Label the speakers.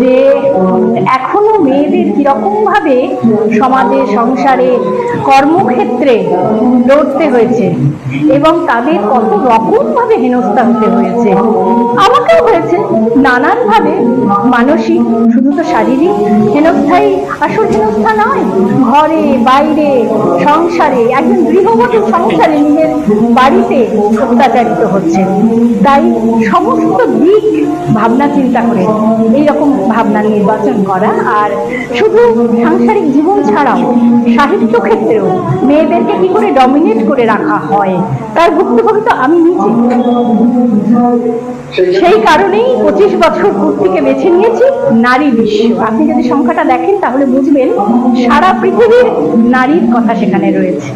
Speaker 1: যে এখনও মেয়েদের কীরকম ভাবে সমাজে, সংসারে, কর্মক্ষেত্রে লড়তে হয়েছে এবং তাদের কত রকম ভাবে হেনস্থা হতে হয়েছে, আমাকেও হয়েছে। নানান ভাবে মানসিক, শুধু তো শারীরিক হেনস্থাই আসল হেনস্থা নয়, ঘরে, বাইরে, সংসারে, একজন গৃহবধূ সংসারে নিজের বাড়িতে অত্যাচারিত হচ্ছে। তাই সমস্ত দিক ভাবনা চিন্তা করে এইরকম ভাবনা নির্বাচন করা। আর শুধু সাংসারিক জীবন ছাড়াও সাহিত্য ক্ষেত্রেও মেয়েদেরকে কি করে ডমিনেট করে রাখা হয়, তার ভুক্তভোগী তো আমি নিজে। সেই কারণেই পঁচিশ বছর পূর্তিকে বেছে নিয়েছি, নারী বিশ্ব। আপনি যদি সংখ্যাটা দেখেন, তাহলে বুঝবেন সারা পৃথিবীর নারীর কথা সেখানে রয়েছে।